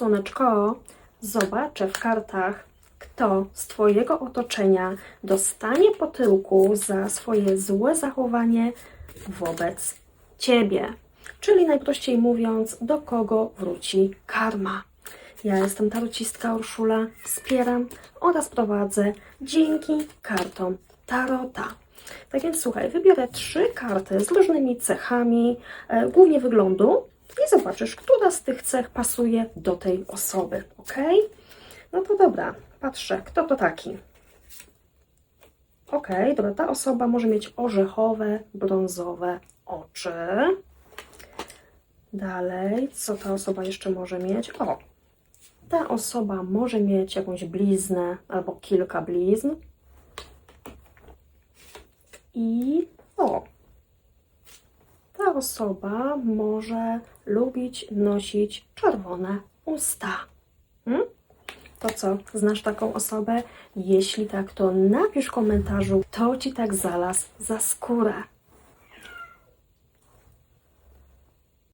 Słoneczko, zobaczę w kartach, kto z Twojego otoczenia dostanie po tyłku za swoje złe zachowanie wobec Ciebie. Czyli najprościej mówiąc, do kogo wróci karma. Ja jestem tarocistka Urszula, wspieram oraz prowadzę dzięki kartom Tarota. Tak więc słuchaj, wybiorę trzy karty z różnymi cechami, e, głównie wyglądu i zobaczysz, która z tych cech pasuje do tej osoby, ok? No to dobra, patrzę, kto to taki? Ok, dobra, ta osoba może mieć orzechowe, brązowe oczy. Dalej, co ta osoba jeszcze może mieć? O, ta osoba może mieć jakąś bliznę albo kilka blizn. I osoba może lubić nosić czerwone usta. Hmm? To co, znasz taką osobę? Jeśli tak, to napisz w komentarzu, kto ci tak znalazł za skórę.